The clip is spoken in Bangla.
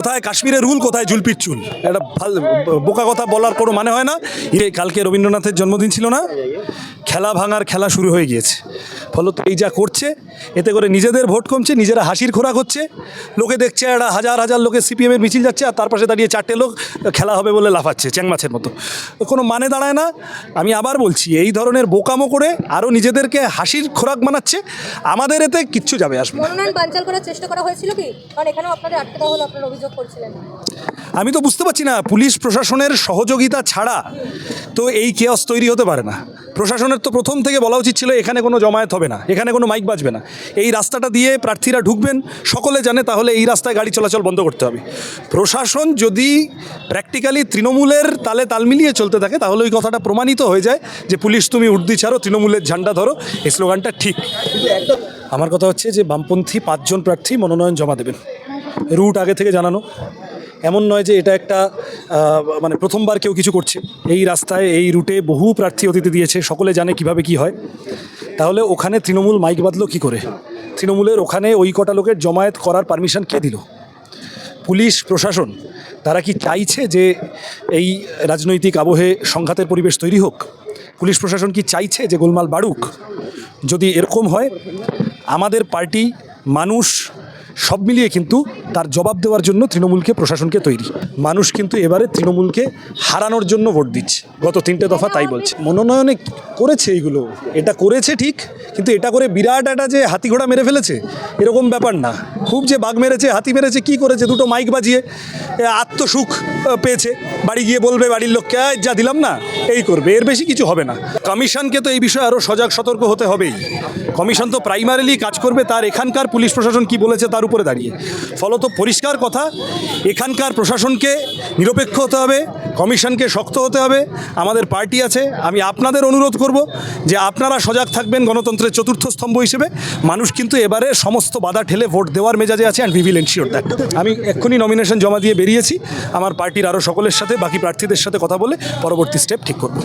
কোথায়? কাশ্মীরের রুল কোথায়? জুলপির চুল। এটা বোকা কথা বলার কোনো মানে হয় না। কালকে রবীন্দ্রনাথের জন্মদিন ছিল না। খেলা ভাঙার খেলা শুরু হয়ে গিয়েছে। ফলত এই যা করছে এতে করে নিজেদের ভোট কমছে নিজেরা হাসির খোরাক হচ্ছে। লোকে দেখছে একটা হাজার হাজার লোকের সিপিএমের মিছিল যাচ্ছে আর তার পাশে দাঁড়িয়ে চারটে লোক খেলা হবে বলে লাফাচ্ছে চ্যাং মাছের মতো। কোনো মানে দাঁড়ায় না। আমি আবার বলছি এই ধরনের বোকামো করে আরও নিজেদেরকে হাসির খোরাক বানাচ্ছে আমাদের এতে কিচ্ছু যাবে আসবে বানচাল করার চেষ্টা করা হয়েছিল কি? কারণ এখানেও আপনাদের আটকে দেওয়া হলো আপনারা অভিযোগ করছিলেন। আমি তো বুঝতে পারছি না পুলিশ প্রশাসনের সহযোগিতা ছাড়া তো এই কেয়াস তৈরি হতে পারে না। প্রশাসনের তো প্রথম থেকে বলা উচিত ছিল এখানে কোনো জমায়েত হবে না, এখানে কোনো মাইক বাজবে না। এই রাস্তাটা দিয়ে প্রার্থীরা ঢুকবেন, সকলে জানে তাহলে এই রাস্তায় গাড়ি চলাচল বন্ধ করতে হবে। প্রশাসন যদি প্র্যাকটিক্যালি তৃণমূলের তালে তাল মিলিয়ে চলতে থাকে, তাহলে ওই কথাটা প্রমাণিত হয়ে যায় যে পুলিশ তুমি উর্দি ছাড়ো, তৃণমূলের ঝান্ডা ধরো, এই স্লোগানটা ঠিক। আমার কথা হচ্ছে যে বামপন্থী পাঁচজন প্রার্থী মনোনয়ন জমা দেবেন। রুট আগে থেকে জানানো। এমন নয় যে এটা একটা মানে প্রথমবার কেউ কিছু করছে। এই রাস্তায়, এই রুটে বহু প্রার্থী অতিথি দিয়েছে, সকলে জানে কীভাবে কি হয়। তাহলে ওখানে তৃণমূল মাইক বাঁধলো কী করে? তৃণমূলের ওখানে ওই কটা লোকের জমায়েত করার পারমিশন কে দিল? পুলিশ, প্রশাসন, তারা কি চাইছে যে এই রাজনৈতিক আবহে সংঘাতের পরিবেশ তৈরি হোক? পুলিশ, প্রশাসন কি চাইছে যে গোলমাল বাড়ুক? যদি এরকম হয়, আমাদের পার্টি মানুষ সব মিলিয়ে কিন্তু তার জবাব দেওয়ার জন্য তৃণমূলকে প্রশাসনকে তৈরি। মানুষ কিন্তু এবারে তৃণমূলকে হারানোর জন্য ভোট দিচ্ছে। গত তিনটে দফা তাই বলছে। মনোনয়নে করেছে এইগুলো। এটা করেছে ঠিক কিন্তু এটা করে বিরাট একটা যে হাতি ঘোড়া মেরে ফেলেছে এরকম ব্যাপার না। খুব যে বাঘ মেরেছে হাতি মেরেছে কি করেছে? দুটো মাইক বাজিয়ে আত্মসুখ পেয়েছে। বাড়ি গিয়ে বলবে বাড়ির লোককে "এই, যা দিলাম না এই করবে। এর বেশি কিছু হবে না। কমিশনকে তো এই বিষয়ে আরও সজাগ সতর্ক হতে হবেই। কমিশন তো প্রাইমারিলি কাজ করবে তার এখানকার পুলিশ প্রশাসন কি বলেছে তার উপরে দাঁড়িয়ে। ফলত পরিষ্কার কথা, এখানকার প্রশাসনকে নিরপেক্ষ হতে হবে, কমিশনকে শক্ত হতে হবে, আমাদের পার্টি আছে, আমি আপনাদের অনুরোধ করব যে আপনারা সজাগ থাকবেন গণতন্ত্রের চতুর্থ স্তম্ভ হিসেবে। মানুষ কিন্তু এবারে সমস্ত বাধা ঠেলে ভোট দেওয়ার মেজাজে আছে and we will ensure that আমি এক্ষুনি নমিনেশন জমা দিয়ে বেরিয়েছি, আমার পার্টির আরও সকলের সাথে, বাকি প্রার্থীদের সাথে কথা বলে পরবর্তী স্টেপ ঠিক করব।